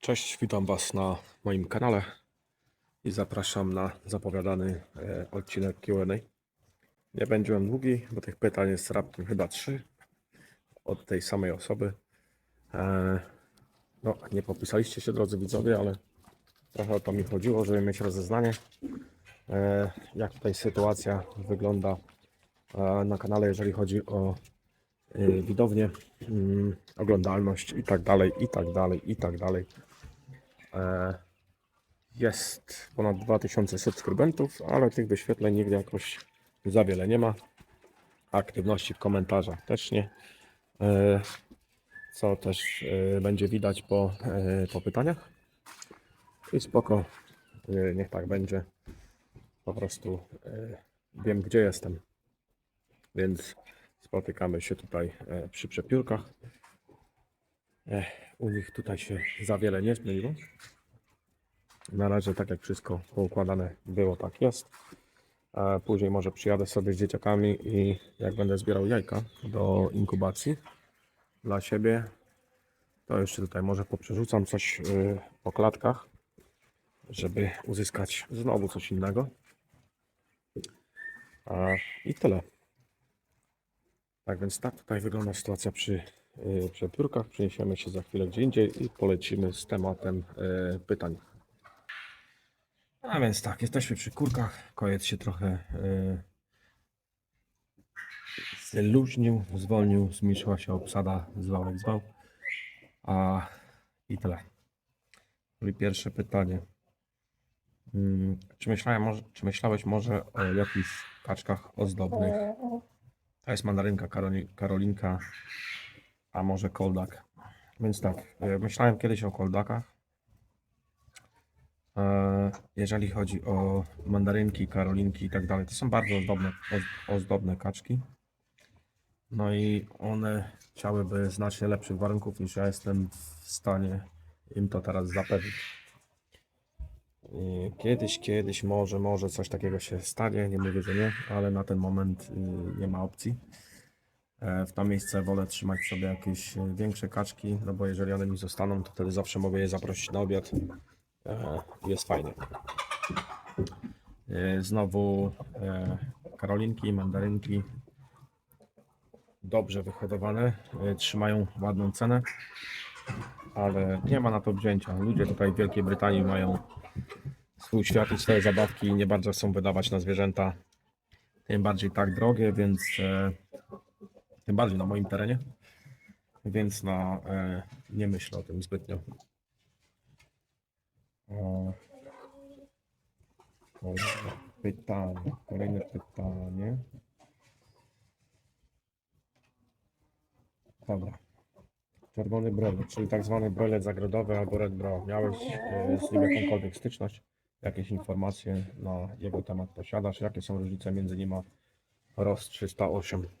Cześć, witam Was na moim kanale i zapraszam na zapowiadany e, odcinek QA. Nie będzie on długi, bo tych pytań jest raptem chyba trzy od tej samej osoby. E, no, nie popisaliście się, drodzy widzowie, ale trochę o to mi chodziło, żeby mieć rozeznanie, e, jak tutaj sytuacja wygląda na kanale, jeżeli chodzi o widownię, mm, oglądalność i tak dalej, i tak dalej, i tak dalej. E, Jest ponad 2000 subskrybentów, ale tych wyświetleń nigdy jakoś za wiele nie ma. Aktywności w komentarzach też nie. E, Co też e, będzie widać po, po pytaniach. I spoko, niech tak będzie. Po prostu wiem, gdzie jestem. Więc spotykamy się tutaj przy przepiórkach. U nich tutaj się za wiele nie zmieniło. Na razie tak jak wszystko poukładane było, tak jest. A później może przyjadę sobie z dzieciakami i jak będę zbierał jajka do inkubacji dla siebie, to jeszcze tutaj może poprzerzucam coś yy, po klatkach, żeby uzyskać znowu coś innego. A, I tyle. Tak więc tak tutaj wygląda sytuacja przy y, przepiórkach. Przeniesiemy się za chwilę gdzie indziej i polecimy z tematem y, pytań. A więc tak, jesteśmy przy kurkach. Kojec się trochę y, zluźnił, zwolnił, zmniejszyła się obsada, zwał jak zwał. A i tyle. Czyli pierwsze pytanie. Mm, Czy, myślałem, czy myślałeś może o jakichś kaczkach ozdobnych? To jest mandarynka, Karoli, Karolinka, a może koldak. Więc tak, e, myślałem kiedyś o koldakach. E, Jeżeli chodzi o mandarynki, karolinki i tak dalej, to są bardzo ozdobne, oz- ozdobne kaczki. No i one chciałyby znacznie lepszych warunków niż ja jestem w stanie im to teraz zapewnić. Kiedyś, kiedyś, może, może coś takiego się stanie, nie mówię, że nie, ale na ten moment y, nie ma opcji. E, W to miejsce wolę trzymać sobie jakieś y, większe kaczki, no bo jeżeli one mi zostaną, to wtedy zawsze mogę je zaprosić na obiad. E, Jest fajnie. E, Znowu e, karolinki, mandarynki dobrze wyhodowane, e, trzymają ładną cenę, ale nie ma na to wzięcia. Ludzie tutaj w Wielkiej Brytanii mają swój świat i swoje zabawki i nie bardzo chcą wydawać na zwierzęta, tym bardziej tak drogie, więc e, tym bardziej na moim terenie, więc na, e, nie myślę o tym zbytnio. O, kolejne pytanie, kolejne pytanie. Dobra. Czerwony broiler, czyli tak zwany broiler zagrodowy albo red brow. Miałeś e, z nim jakąkolwiek styczność? Jakieś informacje na jego temat posiadasz? Jakie są różnice między nim a ROS 308?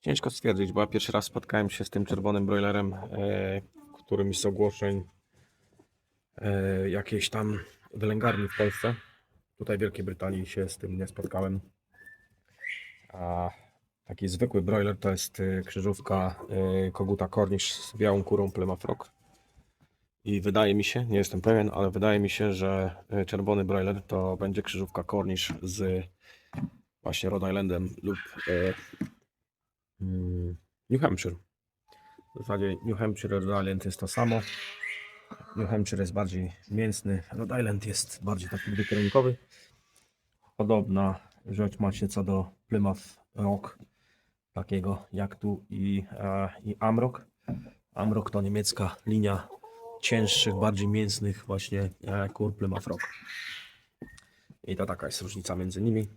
Ciężko stwierdzić, bo ja pierwszy raz spotkałem się z tym czerwonym broilerem, e, którym z ogłoszeń e, jakiejś tam wylęgarni w Polsce. Tutaj w Wielkiej Brytanii się z tym nie spotkałem. A taki zwykły broiler to jest y, krzyżówka y, koguta kornisz z białą kurą Plymouth Rock. I wydaje mi się, nie jestem pewien, ale wydaje mi się, że y, czerwony broiler to będzie krzyżówka kornisz z właśnie Rhode Islandem lub mm, New Hampshire. W zasadzie New Hampshire Rhode Island jest to samo. New Hampshire jest bardziej mięsny, Rhode Island jest bardziej taki dwukierunkowy. Podobna rzecz ma się co do Plymouth Rock, takiego jak tu i, e, i Amrock. Amrock to niemiecka linia cięższych, bardziej mięsnych właśnie e, kur Plymouth Rock. I to taka jest różnica między nimi.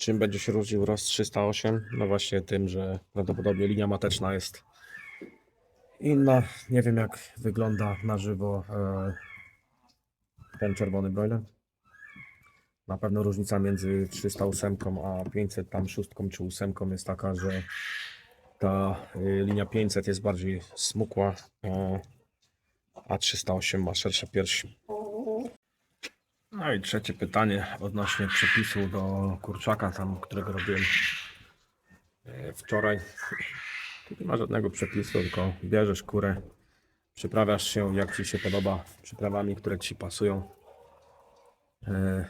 E, czym będzie się różnił ROS 308? No właśnie tym, że prawdopodobnie linia mateczna jest inna. Nie wiem jak wygląda na żywo e, ten czerwony broiler. Na pewno różnica między 308 a 500 tam szóstką czy ósemką jest taka, że ta y, linia 500 jest bardziej smukła, e, a 308 ma szersze piersi. No i trzecie pytanie odnośnie przepisu do kurczaka, tam, którego robiłem e, wczoraj. Tu nie ma żadnego przepisu, tylko bierzesz kurę, przyprawiasz się jak Ci się podoba, przyprawami, które Ci pasują. E,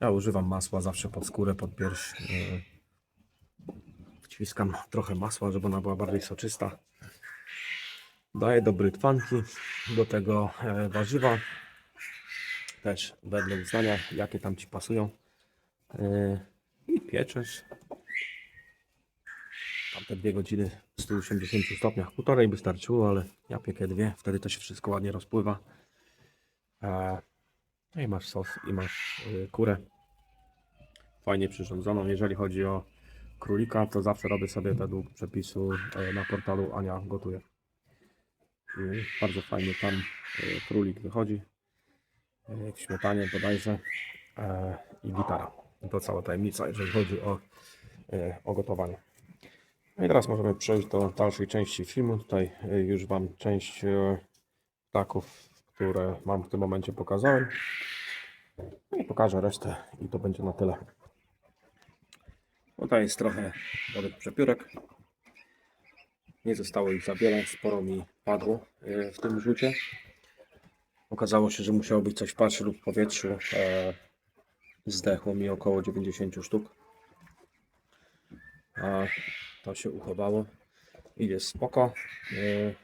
Ja używam masła zawsze pod skórę, pod pierś. E, Wciskam trochę masła, żeby ona była bardziej soczysta. Daję do brytwanki, do tego warzywa. Też wedle uznania, jakie tam Ci pasują. E, I pieczesz. Tam te dwie godziny w 180 stopniach, półtorej by starczyło, ale ja piekę dwie, wtedy to się wszystko ładnie rozpływa. No i masz sos i masz y, kurę. Fajnie przyrządzoną. Jeżeli chodzi o królika, to zawsze robię sobie według przepisu e, na portalu Ania Gotuje. Bardzo fajnie tam królik wychodzi. W śmietanie bodajże e, i gitara. To cała tajemnica, jeżeli chodzi o, e, o gotowanie. No i teraz możemy przejść do dalszej części filmu. Tutaj e, już Wam część ptaków, które mam w tym momencie pokazałem. No i pokażę resztę i to będzie na tyle. Tutaj jest trochę nowych przepiórek. Nie zostało ich za wiele, sporo mi padło w tym rzucie. Okazało się, że musiało być coś w paszy lub w powietrzu. E, Zdechło mi około 90 sztuk. A to się uchowało i jest spoko. E,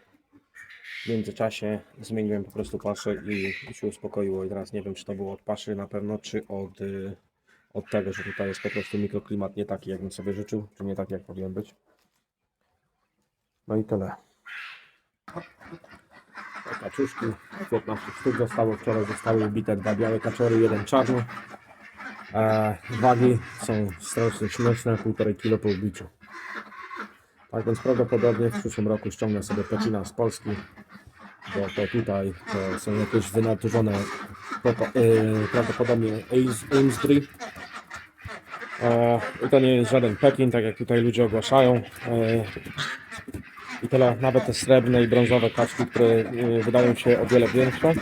W międzyczasie zmieniłem po prostu paszę i, i się uspokoiło. I teraz nie wiem, czy to było od paszy na pewno, czy od, y, od tego, że tutaj jest po prostu mikroklimat nie taki, jakbym sobie życzył, czy nie taki, jak powinien być. No i tyle. Kaczuszki, 15 sztuk zostało, wczoraj zostały ubite dwa białe kaczory, jeden czarny. E, wagi są strasznie śmieszne, 1,5 kg po ubiciu. Tak więc prawdopodobnie w przyszłym roku ściągnę sobie Pekina z Polski, bo to tutaj to są jakieś wynaturzone yy, prawdopodobnie Ames- Amesbury. E, I to nie jest żaden Pekin, tak jak tutaj ludzie ogłaszają. E, I tyle, nawet te srebrne i brązowe kaczki, które yy, wydają się o wiele większe,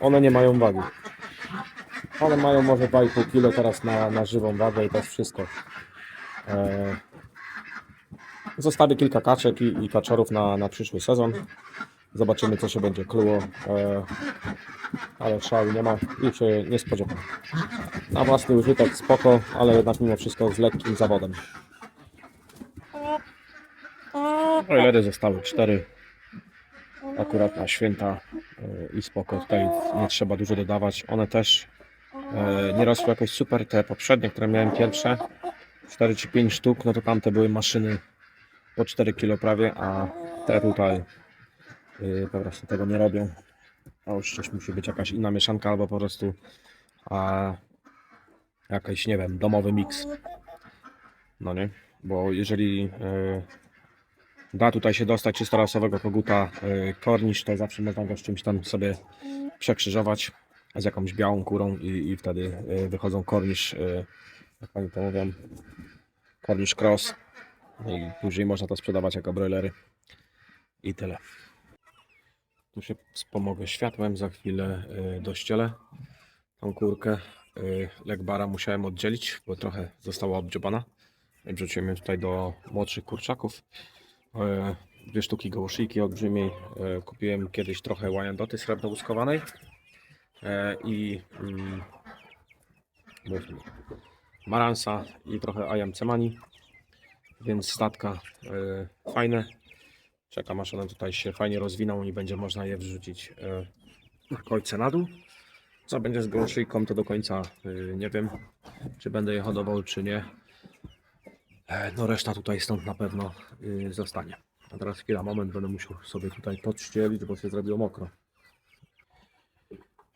one nie mają wagi. One mają może 2,5 kg teraz na, na żywą wagę i to jest wszystko. E, Zostawię kilka kaczek i, i kaczorów na, na przyszły sezon. Zobaczymy, co się będzie kluło. E, ale szału nie ma i się nie spodziewam. Na własny użytek spoko, ale jednak mimo wszystko z lekkim zawodem. Broilery zostały cztery. Akurat na święta e, i spoko. Tutaj nie trzeba dużo dodawać. One też e, nie rosły jakoś super. Te poprzednie, które miałem pierwsze, 4 czy 5 sztuk, no to tamte były maszyny po 4 kg prawie, a te tutaj yy, po prostu tego nie robią. A już coś musi być jakaś inna mieszanka albo po prostu a, jakiś, nie wiem, domowy miks. No nie? Bo jeżeli da tutaj się dostać czysto rasowego koguta yy, kornisz, to zawsze można go z czymś tam sobie przekrzyżować z jakąś białą kurą i, i wtedy yy, wychodzą kornisz, yy, jak pani to mówią, kornisz cross. No i później można to sprzedawać jako broilery. I tyle. Tu się wspomogę światłem, za chwilę dościelę tą kurkę. Legbara musiałem oddzielić, bo trochę została obdziobana. Wrzuciłem ją tutaj do młodszych kurczaków. Y, Dwie sztuki gołoszyjki olbrzymiej. Y, Kupiłem kiedyś trochę łajandoty srebrno-łuskowanej. Y, I mm, maransa i trochę ayam cemani więc statka fajne. Czekam aż one tutaj się fajnie rozwiną i będzie można je wrzucić na końce na dół. Co będzie z gołoszyjką to do końca nie wiem, czy będę je hodował, czy nie. E, no reszta tutaj stąd na pewno y, zostanie. A teraz chwila, moment, będę musiał sobie tutaj podścielić, bo się zrobiło mokro.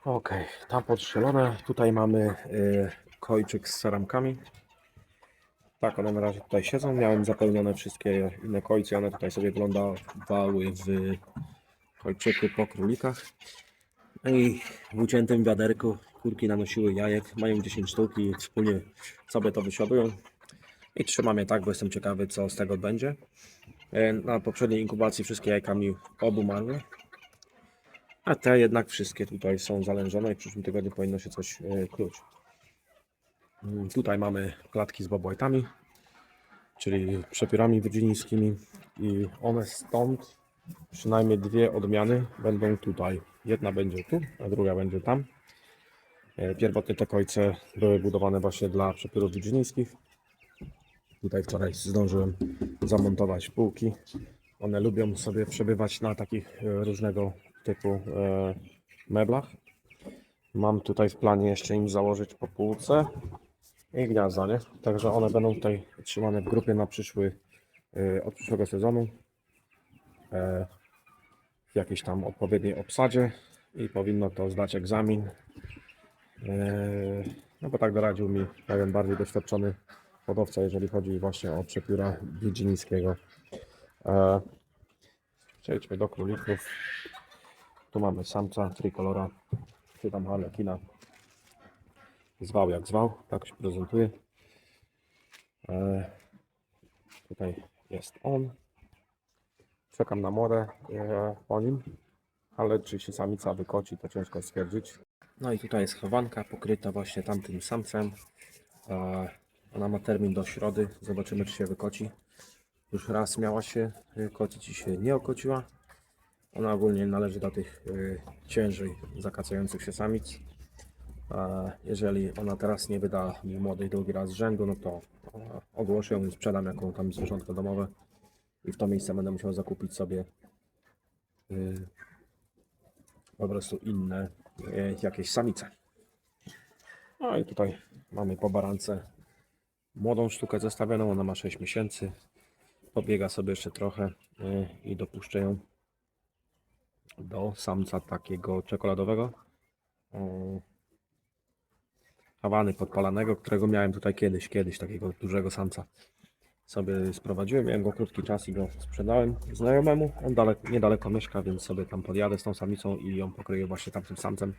Ok, tam podstrzelone. Tutaj mamy y, kojczyk z saramkami. Tak, one na razie tutaj siedzą. Miałem zapełnione wszystkie inne kojce. One tutaj sobie wyglądały w kojczyku po królikach. No i w uciętym wiaderku kurki nanosiły jajek. Mają 10 sztuk i wspólnie sobie to wysiadują. I trzymam je tak, bo jestem ciekawy, co z tego będzie. E, Na poprzedniej inkubacji wszystkie jajka mi obumarły. A te jednak wszystkie tutaj są zalężone i w przyszłym tygodniu powinno się coś e, kluć. Mm, Tutaj mamy klatki z bobłajtami. czyli przepiórami virginińskimi i one stąd, przynajmniej dwie odmiany będą tutaj. Jedna będzie tu, a druga będzie tam. E, Pierwotnie te kojce były budowane właśnie dla przepiórów virginińskich. Tutaj wczoraj zdążyłem zamontować półki. One lubią sobie przebywać na takich e, różnego typu e, meblach. Mam tutaj w planie jeszcze im założyć po półce i gniazda, nie? Także one będą tutaj trzymane w grupie na przyszły, e, od przyszłego sezonu. W jakiejś tam odpowiedniej obsadzie i powinno to zdać egzamin. No bo tak doradził mi pewien bardziej doświadczony hodowca, jeżeli chodzi właśnie o przepióra Wiedźmińskiego. E, Przejdźmy do królików. Tu mamy samca trikolora, czy tam harlekina. Zwał jak zwał, tak się prezentuje. E, Tutaj jest on. Czekam na e, po nim, ale czy się samica wykoci, to ciężko stwierdzić. No i tutaj jest chowanka pokryta właśnie tamtym samcem. E, Ona ma termin do środy. Zobaczymy, czy się wykoci. Już raz miała się y, kocić i się nie okociła. Ona ogólnie należy do tych y, ciężej zakacających się samic. E, Jeżeli ona teraz nie wyda młodej drugi raz z rzędu, no to e, ogłoszę ją i sprzedam jaką tam zwierzątko domowe. I w to miejsce będę musiał zakupić sobie po prostu inne jakieś samice. No i tutaj mamy po barance młodą sztukę zestawioną, ona ma 6 miesięcy. Pobiega sobie jeszcze trochę y, i dopuszczę ją do samca takiego czekoladowego. Hawany podpalanego, którego miałem tutaj kiedyś, kiedyś takiego dużego samca. Sobie sprowadziłem, miałem go krótki czas i go sprzedałem znajomemu. On daleko, niedaleko mieszka, więc sobie tam podjadę z tą samicą i ją pokryję właśnie tamtym samcem.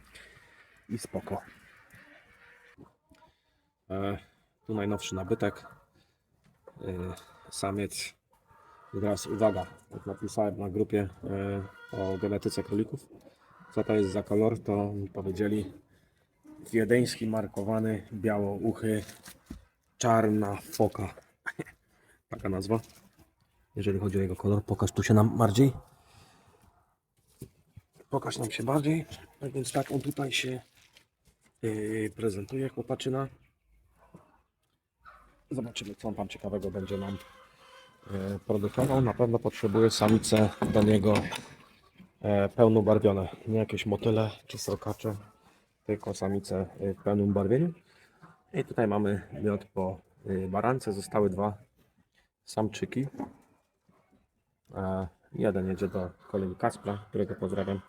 I spoko. E, tu najnowszy nabytek. E, samiec. Teraz uwaga, jak napisałem na grupie e, o genetyce królików, co to jest za kolor, to mi powiedzieli wiedeński markowany białouchy czarna foka. Taka nazwa. Jeżeli chodzi o jego kolor, pokaż tu się nam bardziej. Pokaż nam się bardziej. Tak więc tak on tutaj się yy, prezentuje, chłopaczyna. Zobaczymy, co on tam ciekawego będzie nam yy, produkował. Na pewno potrzebuje samice do niego e, pełnobarwione. Nie jakieś motyle czy srokacze, tylko samice e, w pełnym barwieniu. I tutaj mamy miod po barance. Zostały dwa samczyki. E, jeden jedzie do kolegi Kaspra, którego pozdrawiam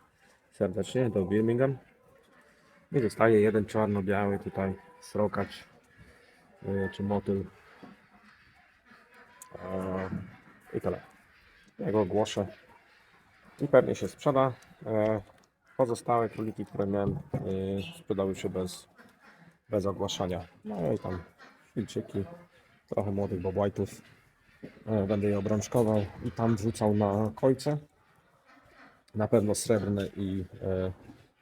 serdecznie, do Birmingham. I zostaje jeden czarno-biały tutaj srokacz czy motyl. E, I tyle. Ja go ogłoszę i pewnie się sprzeda. E, pozostałe króliki, które miałem, sprzedały się bez, bez ogłaszania. No i tam wilczyki, trochę młodych bobłajtów. E, Będę je obrączkował i tam wrzucał na kojce. Na pewno srebrne i, e,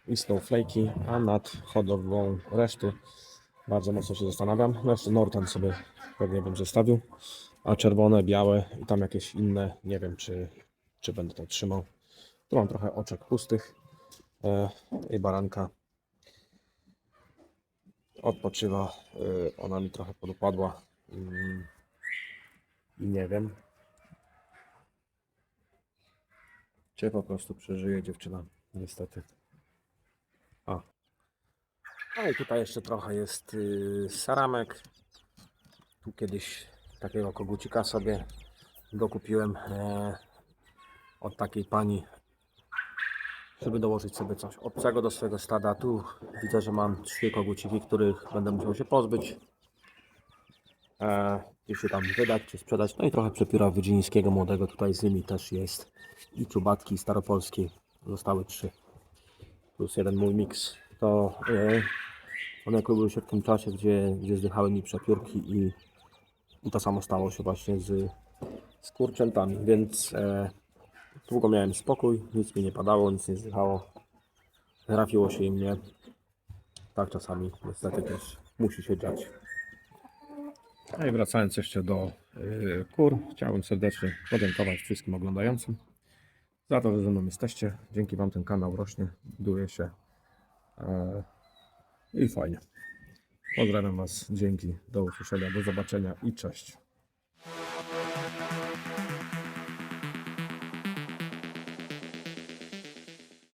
i snowflake'i, a nad hodowlą reszty bardzo mocno się zastanawiam. No jeszcze Norton sobie pewnie bym zostawił, a czerwone, białe i tam jakieś inne, nie wiem czy, czy będę to trzymał. Tu mam trochę oczek pustych e, i baranka odpoczywa. y, Ona mi trochę podupadła. mm, I nie wiem. Czy po prostu przeżyje dziewczyna, niestety. A. No i tutaj jeszcze trochę jest y, saramek. Tu kiedyś takiego kogucika sobie dokupiłem e, od takiej pani żeby dołożyć sobie coś obcego do swojego stada. Tu widzę, że mam trzy koguciki, których będę musiał się pozbyć. E, tam wydać czy sprzedać. No i trochę przepióra wydzińskiego młodego tutaj z nimi też jest. I czubatki staropolskiej. Zostały trzy. Plus jeden mój miks. To e, one były się w tym czasie, gdzie, gdzie zdychały mi przepiórki i, i to samo stało się właśnie z, z kurczętami. Więc e, Długo miałem spokój, nic mi nie padało, nic nie zdychało. Trafiło się im nie. Tak czasami niestety też musi się dziać. No i wracając jeszcze do yy, kur. Chciałbym serdecznie podziękować wszystkim oglądającym za to, że ze mną jesteście. Dzięki Wam ten kanał rośnie, buduje się e, i fajnie. Pozdrawiam Was, dzięki, do usłyszenia, do zobaczenia i cześć.